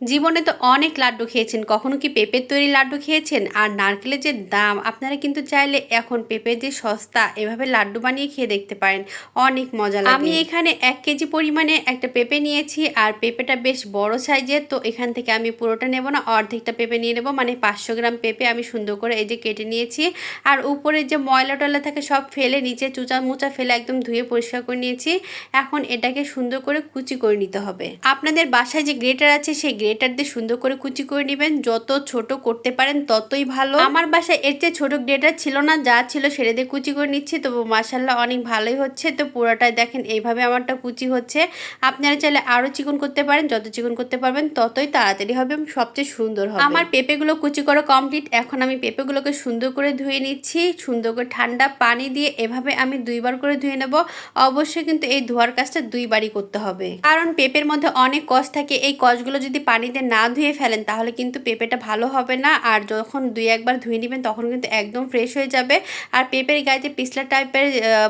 জীবনে তো অনেক লাড্ডু খেয়েছেন। কখনো কি পেঁপের তৈরি লাড্ডু খেয়েছেন? আর নারকেলের যে দাম, আপনারা কিন্তু চাইলে এখন পেঁপের যে সস্তা এভাবে লাড্ডু বানিয়ে খেয়ে দেখতে পারেন। অনেক মজা লাগে। আমি এখানে এক কেজি পরিমাণে একটা পেঁপে নিয়েছি, আর পেঁপেটা বেশ বড় সাইজের, তো এখান থেকে আমি পুরোটা নেব না, অর্ধেকটা পেঁপে নিয়ে নেব। মানে পাঁচশো গ্রাম পেঁপে আমি সুন্দর করে এই যে কেটে নিয়েছি। আর উপরে যে ময়লা টয়লা থাকে সব ফেলে, নিচে চুচা মুচা ফেলে একদম ধুয়ে পরিষ্কার করে নিয়েছি। এখন এটাকে সুন্দর করে কুচি করে নিতে হবে। আপনাদের বাসায় যে গ্রেটার আছে, সেই গ্রেটার দিয়ে সুন্দর করে কুচি করে নেবেন। যত ছোট করতে পারেন, ততই ভালো। আমার বাসায় এর চেয়ে ছোট গ্রেটার ছিল না, যা ছিল সেটা দিয়ে কুচি করে নিচ্ছি। তো মাসাল্লাহ অনেক ভালোই হচ্ছে। তো পুরোটাই দেখেন, এইভাবে আমারটা কুচি হচ্ছে। আপনারা চাইলে আরও চিকন করতে পারেন, যত চিকন করতে পারবেন, ততই তাড়াতাড়ি হবে, সবচেয়ে সুন্দর হবে। আমার পেঁপেগুলো কুচি করা কমপ্লিট এখন আমি পেঁপেগুলোকে সুন্দর করে ধুয়ে নিচ্ছি, সুন্দর করে ঠান্ডা পানি দিয়ে এভাবে আমি দুইবার করে ধুয়ে নেব। অবশ্যই কিন্তু এই ধোয়ার কাজটা দুইবারই করতে হবে। কারণ পেঁপের মধ্যে অনেক কষ থাকে, এই কষগুলো যদি পানিতে না ধুয়ে ফেলেন, তাহলে কিন্তু পেঁপেটা ভালো হবে না। আর যখন দুই একবার ধুয়ে নেবেন, তখন কিন্তু একদম ফ্রেশ হয়ে যাবে। আর পেঁপের গায়ে যে পিছলা টাইপের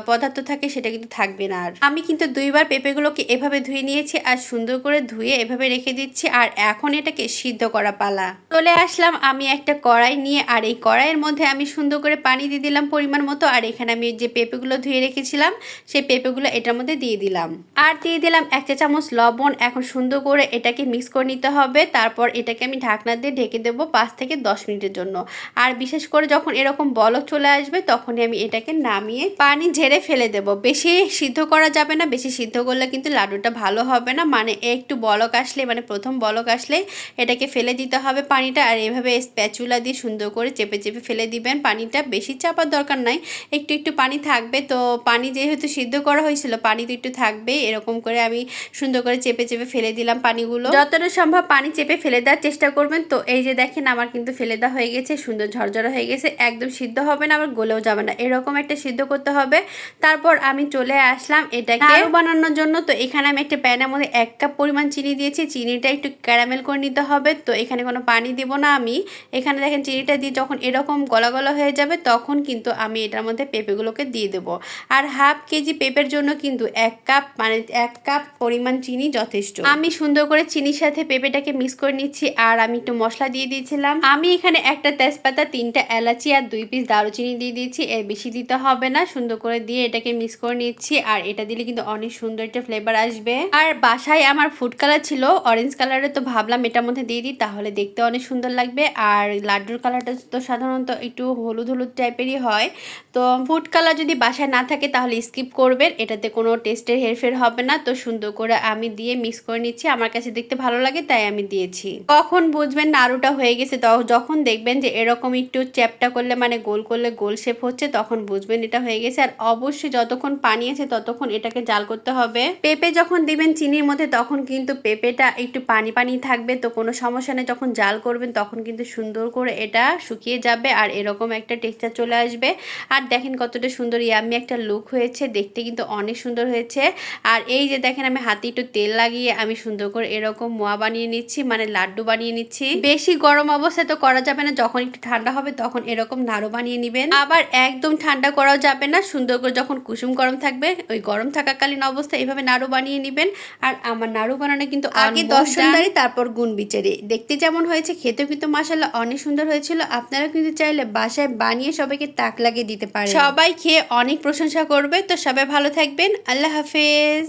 পদার্থ থাকে, সেটা কিন্তু থাকবে না আর। আমি কিন্তু দুইবার পেঁপেগুলোকে এভাবে ধুয়ে নিয়েছি আর সুন্দর করে ধুয়ে এভাবে রেখে দিচ্ছি। আর এখন এটাকে সিদ্ধ করা পালা। চলে আসলাম আমি একটা কড়াই নিয়ে, আর এই কড়াইয়ের মধ্যে আমি সুন্দর করে পানি দিয়ে দিলাম পরিমাণ মতো। আর এখানে আমি যে পেঁপেগুলো ধুয়ে রেখেছিলাম, সেই পেঁপেগুলো এটার মধ্যে দিয়ে দিলাম। আর দিয়ে দিলাম এক চা চামচ লবণ। এখন সুন্দর করে এটাকে মিক্স করে নিতে হবে। তারপর এটাকে আমি ঢাকনা দিয়ে ঢেকে দেবো পাঁচ থেকে দশ মিনিটের জন্য। আর বিশেষ করে যখন এরকম বলক চলে আসবে, তখনই আমি এটাকে নামিয়ে পানি ঝেড়ে ফেলে দেব। বেশি সিদ্ধ করা যাবে না, বেশি সিদ্ধ করলে কিন্তু লাড্ডুটা ভালো হবে না। মানে একটু বলক আসলে মানে প্রথম বলক আসলে এটাকে ফেলে দিতে হবে পানিটা, আর এভাবে স্প্যাচুলা দিয়ে সুন্দর করে চেপে চেপে ফেলে দিবেন পানিটা। বেশি চাপার দরকার নাই, একটু একটু পানি থাকবে। তো পানি যেহেতু সিদ্ধ করা হয়েছিল, পানি তো একটু থাকবে এরকম করে আমি সুন্দর করে চেপে চেপে ফেলে দিলাম পানিগুলো। যতটা সম্ভব পানি চেপে ফেলে দেওয়ার চেষ্টা করবেন। তো এই যে দেখেন, আমার কিন্তু ফেলে দেওয়া হয়ে গেছে, সুন্দর ঝরঝরা হয়ে গেছে, একদম সিদ্ধ হবে না, আবার গলেও যাবে না। এরকম একটা সিদ্ধ করতে হবে। তারপর আমি চলে আসলাম এটাকে আরও বানানোর জন্য। তো এখানে আমি একটা প্যানের মধ্যে এক কাপ পরিমাণ চিনি দিয়েছি। চিনিটা একটু ক্যারামেল করে নিতে হবে। তো এখানে কোনো পানি দিব না আমি। এখানে দেখেন, চিনিটা দিয়ে যখন এরকম গলা গলা হয়ে যাবে, তখন কিন্তু আমি এটার মধ্যে পেঁপেগুলোকে দিয়ে দেবো। আর হাফ কেজি পেঁপের জন্য কিন্তু এক কাপ মানে এক কাপ পরিমাণ চিনি যথেষ্ট। আমি সুন্দর করে চিনির সাথে পেঁপেটাকে মিক্স করে নিচ্ছি আর আমি একটু মশলা দিয়ে দিয়েছিলাম। আমি এখানে একটা তেজপাতা, তিনটা এলাচি আর দুই পিস দারুচিনি দিয়ে দিয়েছি। এর বেশি দিতে হবে না, সুন্দর করে দিয়ে এটাকে মিক্স করে নিচ্ছি আর এটা দিলে কিন্তু অনেক সুন্দর একটা ফ্লেভার আসবে। আর বাসায় আমার ফুড কালার ছিল অরেঞ্জ কালারের তো ভাবলাম এটার মধ্যে দিয়ে দিই, তাহলে দেখতে অনেক সুন্দর লাগবে। আর লাড্ডুর কালারটা তো সাধারণত একটু হলুদ হলুদ টাইপেরই হয়। তো ফুড কালার যদি বাসায় না থাকে তাহলে স্কিপ করবেন, এটাতে কোনো টেস্টের হেরফের হবে না। তো সুন্দর করে আমি দিয়ে মিক্স করে নিচ্ছি, আমার কাছে দেখতে ভালো লাগে, তাই আমি দিয়েছি। কখন বুঝবেন নাড়ুটা হয়ে গেছে যখন দেখবেন যে এরকম একটু চ্যাপটা করলে মানে গোল করলে গোল শেপ হচ্ছে, তখন বুঝবেন এটা হয়ে গেছে। আর অবশ্যই যতক্ষণ পানি আছে ততক্ষণ এটাকে জাল করতে হবে। পেঁপে যখন দিবেন চিনির মধ্যে, তখন কিন্তু পেঁপেটা একটু পানি পানি থাকবে, তো কোনো সমস্যা নেই। যখন জাল করবেন, তখন কিন্তু সুন্দর করে এটা শুকিয়ে যাবে আর এরকম একটা টেক্সচার চলে আসবে। আর দেখেন কতটা সুন্দর ইয়ামি একটা লুক হয়েছে, দেখতে কিন্তু অনেক সুন্দর হয়েছে। আর এই যে দেখেন, আমি হাতে একটু তেল লাগিয়ে আমি সুন্দর করে এরকম মোয়া বানিয়ে নিচ্ছি মানে লাড্ডু বানিয়ে নিচ্ছি। বেশি গরম অবস্থায় তো করা যাবে না যখন একটু ঠান্ডা হবে তখন এরকম নাড়ু বানিয়ে নেবেন। আবার একদম ঠান্ডা করাও যাবে না সুন্দর করে যখন কুসুম গরম থাকবে ওই গরম থাকাকালীন অবস্থায় এইভাবে নাড়ু বানিয়ে নেবেন। আর আমার নাড়ু বানানো কিন্তু আগে দর্শনদারি তারপর গুণ বিচারি। দেখতে যেমন হয়েছে খেতেও কিন্তু মাসাল্লাহ অনেক সুন্দর হয়েছিল। আপনারা কিন্তু চাইলে বাসায় বানিয়ে সবাইকে তাক লাগিয়ে দিতে পারেন। সবাই খেয়ে অনেক প্রশংসা করবে। তো সবাই ভালো থাকবেন। আল্লাহ হাফেজ।